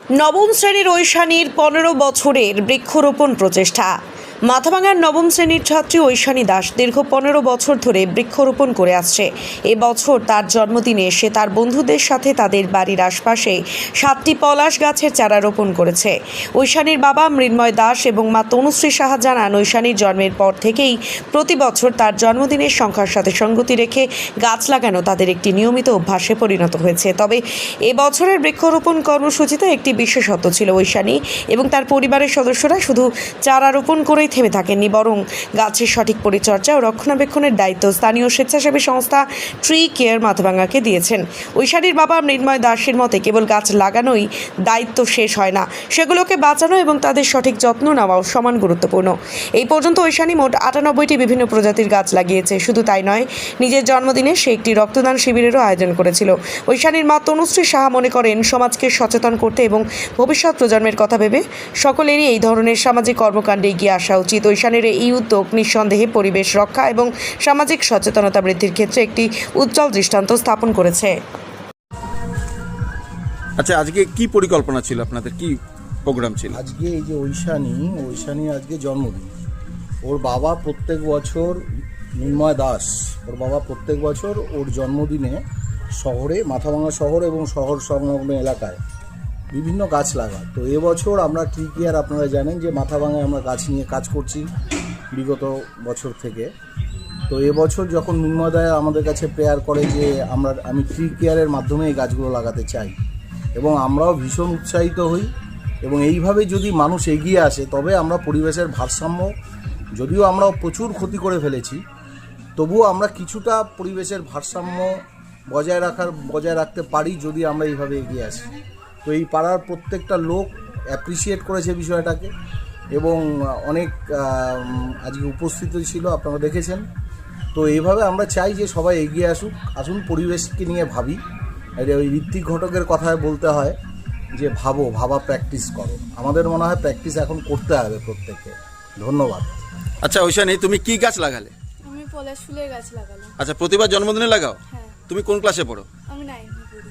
নবম শ্রেণির ঐশানীর পনেরো বছরের বৃক্ষরোপণ প্রচেষ্টা। মাথাভাঙার নবম শ্রেণির ছাত্রী ঐশানী দাস দীর্ঘ পনেরো বছর ধরে বৃক্ষরোপণ করে আসছে। এবছর তার জন্মদিনে সে তার বন্ধুদের সাথে তাদের বাড়ির আশপাশে সাতটি পলাশ গাছের চারা রোপণ করেছে। ঐশানীর বাবা মৃন্ময় দাস এবং মা তনুশ্রী সাহা জানান, ঐশানীর জন্মের পর থেকেই প্রতি বছর তার জন্মদিনের সংখ্যার সাথে সঙ্গতি রেখে গাছ লাগানো তাদের একটি নিয়মিত অভ্যাসে পরিণত হয়েছে। তবে এবছরের বৃক্ষরোপণ কর্মসূচিতে একটি বিশেষত্ব ছিল ঐশানী এবং তার পরিবারের সদস্যরা শুধু চারা রোপণ করেই থেমে থাকেননি, বরং গাছের সঠিক পরিচর্যা ও রক্ষণাবেক্ষণের দায়িত্ব স্থানীয় স্বেচ্ছাসেবী সংস্থা ট্রি কেয়ার মাথাভাঙ্গাকে দিয়েছেন। ঐশানীর বাবা মৃন্ময় দাসের মতে কেবল গাছ লাগানোই দায়িত্ব শেষ হয় না, সেগুলোকে বাঁচানো এবং তাদের সঠিক যত্ন নেওয়াও সমান গুরুত্বপূর্ণ। এই পর্যন্ত ঐশানী মোট আটানব্বইটি বিভিন্ন প্রজাতির গাছ লাগিয়েছে, শুধু তাই নয়, নিজের জন্মদিনে সে একটি রক্তদান শিবিরেরও আয়োজন করেছিল। ঐশানীর মা তনুশ্রী সাহা মনে করেন, সমাজকে সচেতন করতে এবং ভবিষ্যৎ প্রজন্মের কথা ভেবে সকলেরই এই ধরনের সামাজিক কর্মকাণ্ডে এগিয়ে আসা উচিত। ঐশানের এই উদ্যোগ নিঃসন্দেহে পরিবেশ রক্ষা এবং সামাজিক সচেতনতা বৃদ্ধির ক্ষেত্রে একটি উজ্জ্বল দৃষ্টান্ত স্থাপন করেছে। আচ্ছা আজকে কি পরিকল্পনা ছিল আপনাদের? কি প্রোগ্রাম ছিল? আজকে এই যে ঐশানী ঐশানী আজকে জন্মদিন। ওর বাবা প্রত্যেক বছর নির্ময় দাস ওর বাবা প্রত্যেক বছর ওর জন্মদিনে শহরে মাথাভাঙা শহর এবং শহর সংলগ্ন এলাকায় বিভিন্ন গাছ লাগায়। তো এবছর আমরা ট্রি কেয়ার আপনারা জানেন যে মাথা ভাঙায় আমরা গাছ নিয়ে কাজ করছি বিগত বছর থেকে। তো এবছর যখন নির্ময়দায় আমাদের কাছে প্রেয়ার করে যে আমরা, আমি ট্রি কেয়ারের মাধ্যমে এই গাছগুলো লাগাতে চাই এবং আমরাও ভীষণ উৎসাহিত হই এবং এইভাবে যদি মানুষ এগিয়ে আসে, তবে আমরা পরিবেশের ভারসাম্য, যদিও আমরা প্রচুর ক্ষতি করে ফেলেছি, তবুও আমরা কিছুটা পরিবেশের ভারসাম্য বজায় রাখার, বজায় রাখতে পারি যদি আমরা এইভাবে এগিয়ে আসি। তো এই পাড়ার প্রত্যেকটা লোক অ্যাপ্রিসিয়েট করেছে বিষয়টাকে এবং অনেক আজকে উপস্থিত ছিল আপনারা দেখেছেন। তো এইভাবে আমরা চাই যে সবাই এগিয়ে আসুক আসুন পরিবেশকে নিয়ে ভাবি। আর ওই ঋত্বিক ঘটকের কথায় বলতে হয় যে ভাবো ভাবা প্র্যাকটিস করো। আমাদের মনে হয় প্র্যাকটিস এখন করতে হবে প্রত্যেককে। ধন্যবাদ। আচ্ছা ঐশানী তুমি কি গাছ লাগালে? আমি পলাশ ফুলের গাছ লাগালাম। আচ্ছা প্রতিবার জন্মদিনে লাগাও? হ্যাঁ। তুমি কোন ক্লাসে পড়ো? আমি নাইনে পড়ি।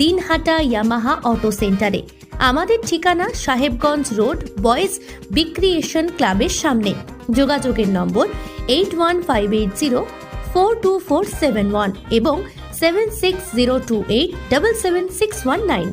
দিনহাটা ইয়ামাহা অটো সেন্টারে। আমাদের ঠিকানা সাহেবগঞ্জ রোড, বয়েজ বিক্রিয়েশন ক্লাবের সামনে। যোগাযোগের নম্বর eight one five eight zero four two four seven one এবং seven six zero two eight double seven six one nine